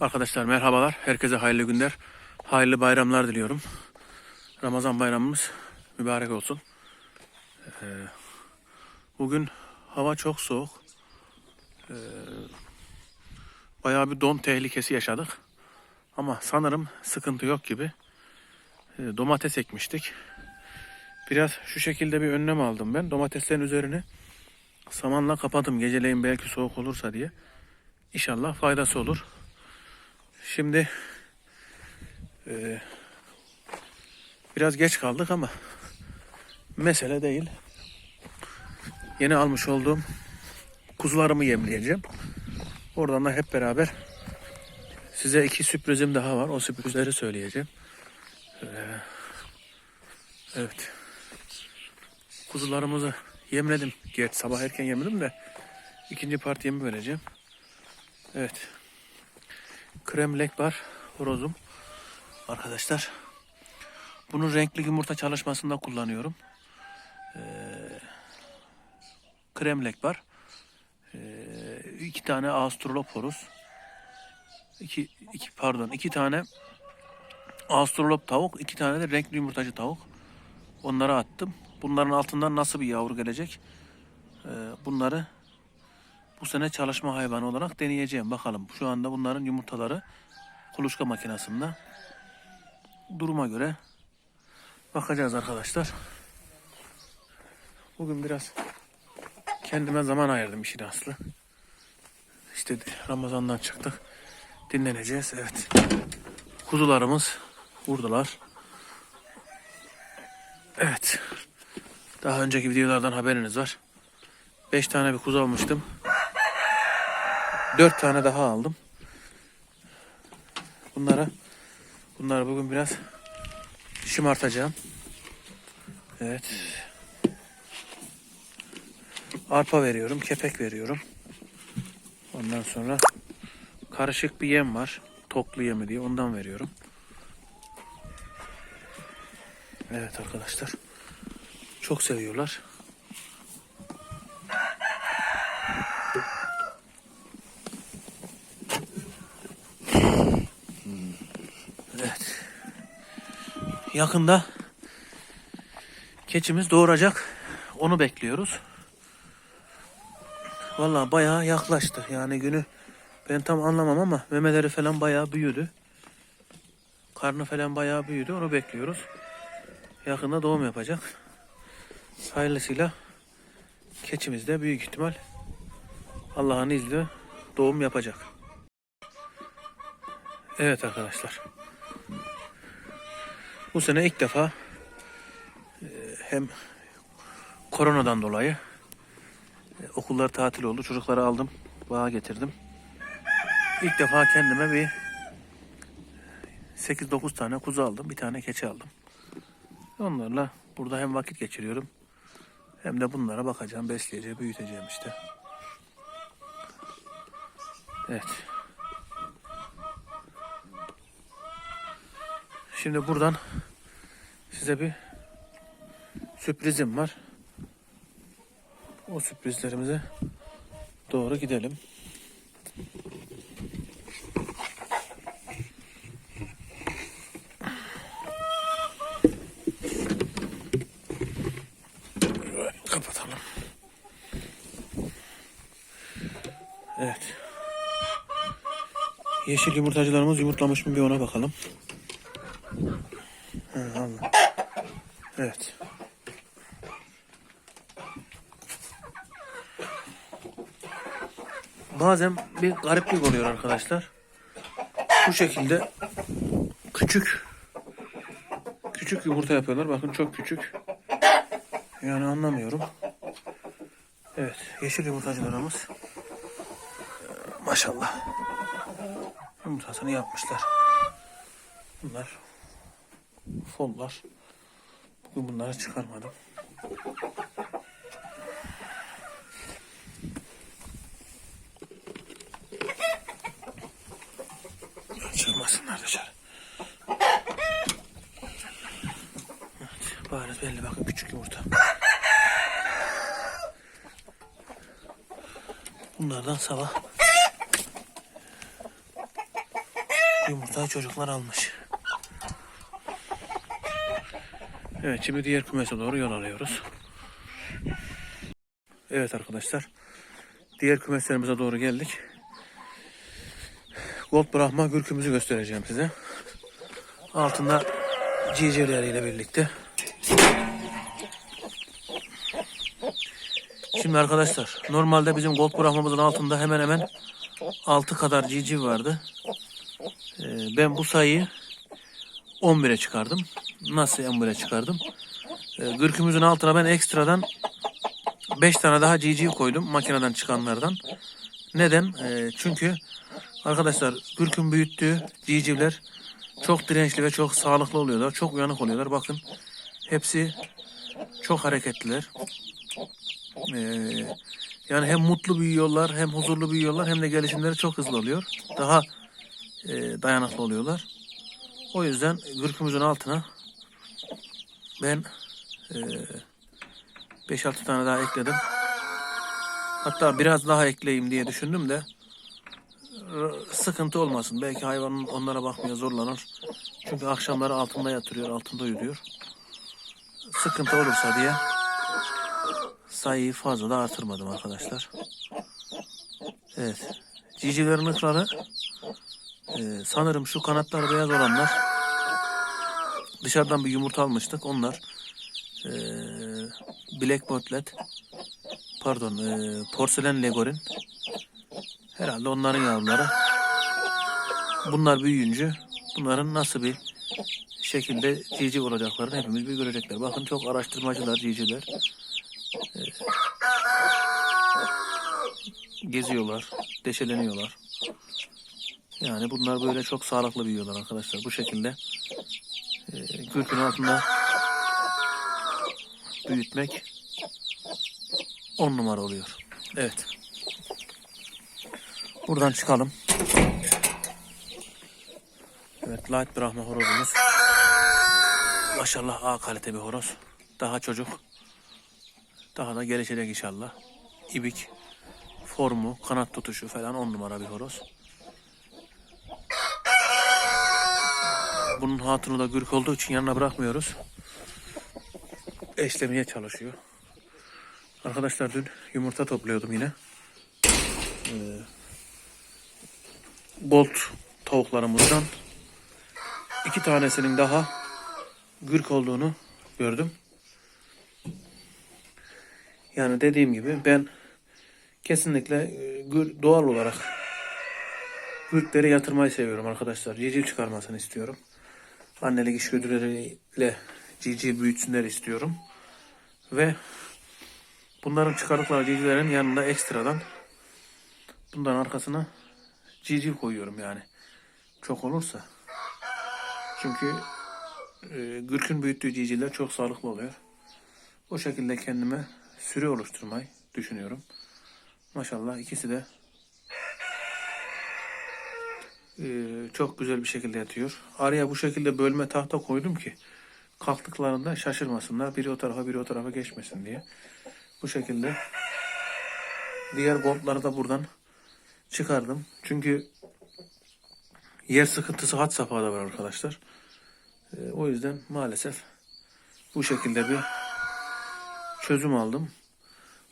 Arkadaşlar merhabalar. Herkese hayırlı günler. Hayırlı bayramlar diliyorum. Ramazan bayramımız mübarek olsun. Ee, bugün hava çok soğuk. Ee, bayağı bir don tehlikesi yaşadık. Ama sanırım sıkıntı yok gibi. Ee, domates ekmiştik. Biraz şu şekilde bir önlem aldım ben. Domateslerin üzerini samanla kapadım. Geceleyin belki soğuk olursa diye. İnşallah faydası olur. Şimdi e, biraz geç kaldık ama mesele değil. Yeni almış olduğum kuzularımı yemleyeceğim. Oradan da hep beraber size iki sürprizim daha var. O sürprizleri söyleyeceğim. Ee, evet. Kuzularımızı yemledim. Geç sabah erken yemledim de ikinci parti yemi vereceğim. Evet. Kremlek var. Horozum. Arkadaşlar. Bunu renkli yumurta çalışmasında kullanıyorum. Ee, kremlek var. Ee, iki tane Australop horoz. İki, iki, pardon iki tane Australop tavuk. iki tane de renkli yumurtacı tavuk. Onları attım. Bunların altından nasıl bir yavru gelecek? Ee, bunları bu sene çalışma hayvanı olarak deneyeceğim. Bakalım şu anda bunların yumurtaları kuluçka makinesinde. Duruma göre bakacağız arkadaşlar. Bugün biraz kendime zaman ayırdım işin aslı. İşte Ramazan'dan çıktık. Dinleneceğiz. Evet. Kuzularımız buradalar. Evet. Daha önceki videolardan haberiniz var. 5 tane bir kuzu almıştım. 4 tane daha aldım. Bunlara bunları bugün biraz şımartacağım. Evet. Arpa veriyorum, kepek veriyorum. Ondan sonra karışık bir yem var. Toklu yemi diye ondan veriyorum. Evet arkadaşlar. Çok seviyorlar. Yakında keçimiz doğuracak. Onu bekliyoruz. Vallahi bayağı yaklaştı. Yani günü ben tam anlamam ama memeleri falan bayağı büyüdü. Karnı falan bayağı büyüdü. Onu bekliyoruz. Yakında doğum yapacak. Hayırlısıyla keçimiz de büyük ihtimal Allah'ın izniyle doğum yapacak. Evet arkadaşlar. Bu sene ilk defa e, hem koronadan dolayı e, okullar tatil oldu. Çocukları aldım. Bağa getirdim. İlk defa kendime bir 8-9 tane kuzu aldım. Bir tane keçi aldım. Onlarla burada hem vakit geçiriyorum hem de bunlara bakacağım, besleyeceğim, büyüteceğim işte. Evet. Şimdi buradan size bir sürprizim var. O sürprizlerimize doğru gidelim. Kapatalım. Evet. Yeşil yumurtacılarımız yumurtlamış mı bir ona bakalım. Evet. Bazen bir gariplik oluyor arkadaşlar. Bu şekilde küçük küçük yumurta yapıyorlar. Bakın çok küçük. Yani anlamıyorum. Evet, yeşil yumurtacılarımız e, maşallah yumurtasını yapmışlar. Bunlar follar. Bugün bunları çıkarmadım. Çıkmasınlar dışarı. Evet, bariz belli bakın küçük yumurta. Bunlardan sabah yumurtayı çocuklar almış. Evet şimdi diğer kümese doğru yol alıyoruz. Evet arkadaşlar. Diğer kümeslerimize doğru geldik. Gold Brahma gürkümüzü göstereceğim size. Altında civcivleriyle birlikte. Şimdi arkadaşlar normalde bizim Gold Brahma'mızın altında hemen hemen 6 kadar civciv vardı. Ee, ben bu sayıyı 11'e çıkardım. Nasıl 11'e çıkardım? Ee, gürkümüzün altına ben ekstradan 5 tane daha civciv koydum makineden çıkanlardan. Neden? Ee, çünkü arkadaşlar gürkün büyüttüğü civcivler çok dirençli ve çok sağlıklı oluyorlar. Çok uyanık oluyorlar. Bakın hepsi çok hareketliler. Ee, yani hem mutlu büyüyorlar, hem huzurlu büyüyorlar, hem de gelişimleri çok hızlı oluyor. Daha e, dayanıklı oluyorlar. O yüzden gürkümüzün altına ben e, 5-6 tane daha ekledim. Hatta biraz daha ekleyeyim diye düşündüm de e, sıkıntı olmasın. Belki hayvanın onlara bakmaya zorlanır. Çünkü akşamları altında yatırıyor, altında uyuyor. Sıkıntı olursa diye sayıyı fazla da artırmadım arkadaşlar. Evet. Cicilerin ıkları e, sanırım şu kanatları beyaz olanlar dışarıdan bir yumurta almıştık. Onlar e, Black Botlet pardon e, porselen legorin herhalde onların yavruları. Bunlar büyüyünce bunların nasıl bir şekilde cici olacaklarını hepimiz bir görecekler. Bakın çok araştırmacılar, ciciler. geziyorlar, deşeleniyorlar. Yani bunlar böyle çok sağlıklı büyüyorlar arkadaşlar. Bu şekilde gürkün altında büyütmek on numara oluyor. Evet. Buradan çıkalım. Evet, Light Brahma horozumuz. Maşallah A kalite bir horoz. Daha çocuk. Daha da gelişecek inşallah. İbik formu, kanat tutuşu falan on numara bir horoz. Bunun hatunu da gürk olduğu için yanına bırakmıyoruz. Eşlemeye çalışıyor. Arkadaşlar dün yumurta topluyordum yine. Ee, Bolt tavuklarımızdan iki tanesinin daha gürk olduğunu gördüm. Yani dediğim gibi ben kesinlikle e, doğal olarak gürkleri yatırmayı seviyorum arkadaşlar. Civciv çıkarmasını istiyorum. Annelik içgüdüleriyle civciv büyütsünler istiyorum. Ve bunların çıkardıkları civcivlerin yanında ekstradan bundan arkasına civciv koyuyorum yani. Çok olursa. Çünkü e, gürkün büyüttüğü civcivler çok sağlıklı oluyor. O şekilde kendime sürü oluşturmayı düşünüyorum. Maşallah ikisi de e, çok güzel bir şekilde yatıyor. Araya bu şekilde bölme tahta koydum ki kalktıklarında şaşırmasınlar. Biri o tarafa biri o tarafa geçmesin diye. Bu şekilde diğer goldları da buradan çıkardım. Çünkü yer sıkıntısı had safhada var arkadaşlar. E, o yüzden maalesef bu şekilde bir çözüm aldım.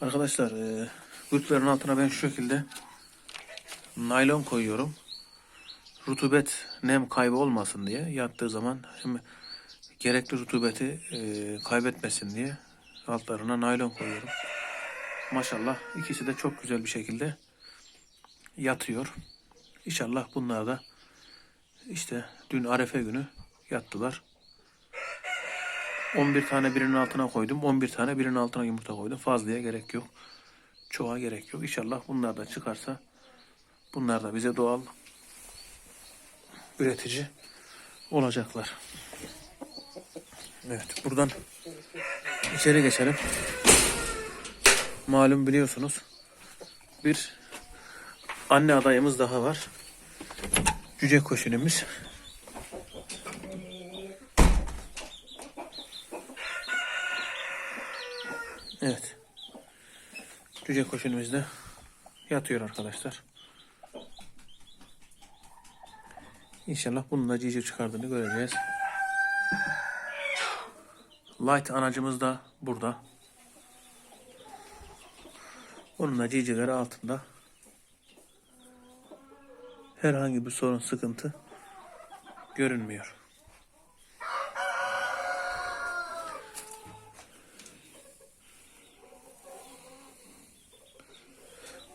Arkadaşlar e, gürklerin altına ben şu şekilde naylon koyuyorum. Rutubet nem kaybı olmasın diye yattığı zaman hem gerekli rutubeti e, kaybetmesin diye altlarına naylon koyuyorum. Maşallah ikisi de çok güzel bir şekilde yatıyor. İnşallah bunlar da işte dün arefe günü yattılar. 11 tane birinin altına koydum. 11 tane birinin altına yumurta koydum. Fazlaya gerek yok. Çoğa gerek yok. İnşallah bunlar da çıkarsa bunlar da bize doğal üretici olacaklar. Evet buradan içeri geçelim. Malum biliyorsunuz bir anne adayımız daha var. Cüce koşunumuz. Evet. Cüce koşunumuz da yatıyor arkadaşlar. İnşallah bunun da cici çıkardığını göreceğiz. Light anacımız da burada. Onun da cicileri altında. Herhangi bir sorun, sıkıntı görünmüyor.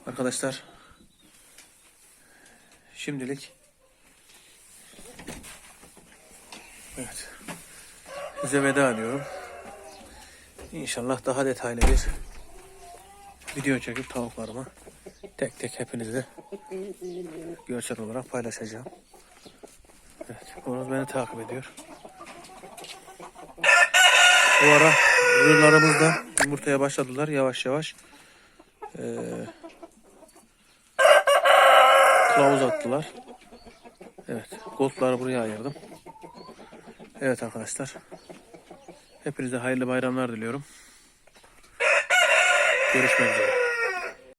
Arkadaşlar şimdilik evet size veda ediyorum. İnşallah daha detaylı bir video çekip tavuklarımı tek tek hepinizle görsel olarak paylaşacağım. Evet, Bonus beni takip ediyor. Bu ara zırhlarımız da yumurtaya başladılar yavaş yavaş. Ee, kılavuz attılar. Evet, goldları buraya ayırdım. Evet arkadaşlar. Hepinize hayırlı bayramlar diliyorum. Görüşmek üzere.